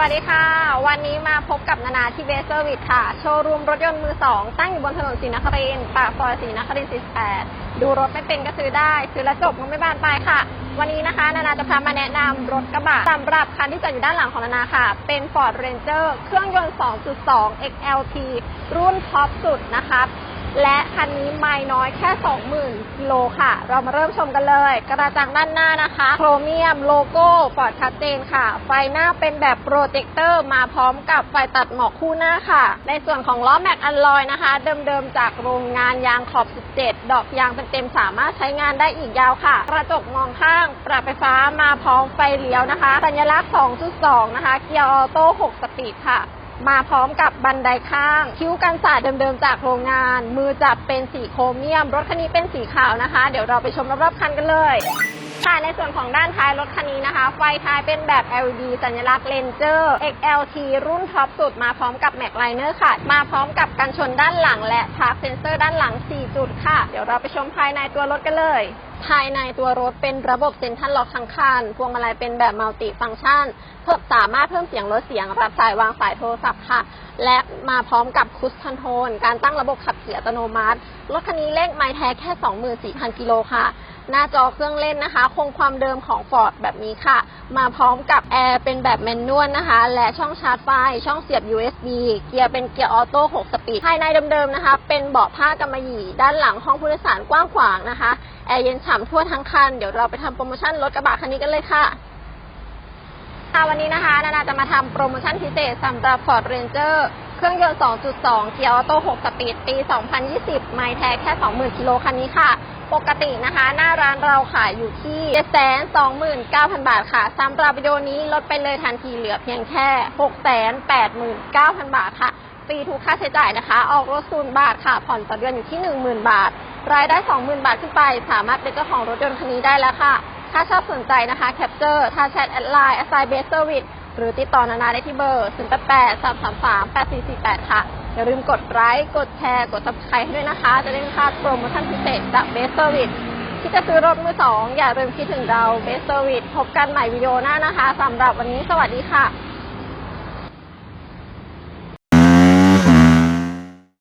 วัสดีค่ะ วันนี้มาพบกับนานาที่เบสเซอร์วิสค่ะ โชว์รูมรถยนต์มือสองตั้งอยู่บนถนนศรีนครินทร์ปากซอยศรีนครินทร์48 ดูรถไม่เป็นก็ซื้อได้ ซื้อแล้วจบก็ไม่บานปลายค่ะ วันนี้นะคะ นานาจะพามาแนะนำรถกระบะสำหรับคันที่จอดอยู่ด้านหลังของนานาค่ะ เป็น Ford Ranger เครื่องยนต์ 2.2 XLT รุ่นท็อปสุดนะคะ และคันนี้ไม่น้อยแค่ 20,000กิโลค่ะ เรามาเริ่มชมกันเลย กระจังด้านหน้านะคะ โครเมียมโลโก้ปลอดชัดเจนค่ะ ไฟหน้าเป็นแบบโปรเจคเตอร์มาพร้อมกับไฟตัดหมอกคู่หน้าค่ะ ในส่วนของล้อแม็กอัลลอยนะคะ เดิมๆจากโรงงานยางขอบ 17 ดอกยางเต็มๆสามารถใช้งานได้อีกยาวค่ะ กระจกมองข้าง ปรับไฟฟ้ามาพร้อมไฟเลี้ยวนะคะ สัญลักษณ์ 2.2 นะคะ เกียร์ออโต้ 6 สปีดค่ะ มาพร้อมกับบันไดข้าง คิ้วกันสาดเดิมๆจากโรงงาน มือจับเป็นสีโครเมียม รถคันนี้เป็นสีขาวนะคะ เดี๋ยวเราไปชมรอบๆคันกันเลย ค่ะในส่วนของด้านท้ายรถคันนี้นะคะ ไฟท้ายเป็นแบบ LED สัญลักษณ์ Ranger XLT รุ่นท็อปสุดมาพร้อมกับ Mac Liner ค่ะ มาพร้อมกับกันชนด้านหลังและ Park Sensor ด้านหลัง 4 จุดค่ะ เดี๋ยวเราไปชมภายในตัวรถกันเลย ภายในตัวรถเป็นระบบเซ็นทรัลล็อกทั้งคัน พวงมาลัยเป็นแบบมัลติฟัง c t ชัน เพิ่มสามารถเพิ่มเสียงลดเสียง รับสายวางสายโทรศัพท์ค่ะ และมาพร้อมกับคุชคอนโทรลการตั้งระบบขับขี่อัตโนมัติ รถคันนี้เลขไมล์แท้แค่ 24,000 กิโลค่ะ หน้าจอเครื่องเล่นนะคะ คงความเดิมของ Ford แบบนี้ค่ะ มาพร้อมกับแอร์เป็นแบบแมนนวลนะคะ และช่องชาร์จไฟ ช่องเสียบ USB เกียร์เป็นเกียร์ออโต้ 6 สปีด ภายในเดิมๆนะคะ เป็นเบาะผ้ากำมะหยี่ ด้านหลังห้องผู้โดยสารกว้างขวางนะคะ แอร์เย็นฉ่ำทั่วทั้งคัน เดี๋ยวเราไปทำโปรโมชั่นรถกระบะคันนี้กันเลยค่ะค่ะวันนี้นะคะ นานาจะมาทำโปรโมชั่นพิเศษสำหรับ Ford Ranger เครื่องยนต์ 2.2 เกียร์ออโต้6สปีด ปี 2020 ไมล์แท้แค่ 20,000 กิโลคันนี้ค่ะ ปกตินะคะ หน้าร้านเราขายอยู่ที่ 729,000 บาทค่ะสำหรับวิดีโอนี้ลดไปเลยทันทีเหลือเพียงแค่ 689,000 บาทค่ะ ฟรีทุกค่าใช้จ่ายนะคะ ออกรถศูนย์บาทค่ะ ผ่อนต่อเดือนอยู่ที่ 10,000 บาท รายได้ 20,000 บาทขึ้นไป สามารถเป็นเจ้าของรถยนต์คันนี้ได้แล้วค่ะ ถ้าชอบสนใจนะคะ แคปเจอร์ถ้าแชทแอดไลน์แอสไซเบสเซอร์วิส หรือติดต่อนานาได้ที่เบอร์ 0 8 8 3 3 3 8 4 4 8 ค่ะ อย่าลืมกดไลค์กดแชร์ กด subscribe ให้ด้วยนะคะ จะได้ไม่พลาดโปรโมชั่นพิเศษจากเบสเซอร์วิสที่จะซื้อรถมือสองอย่าลืมคิดถึงเราเบสเซอร์วิสพบกันใหม่วิดีโอหน้านะคะสำหรับวันนี้สวัสดีค่ะ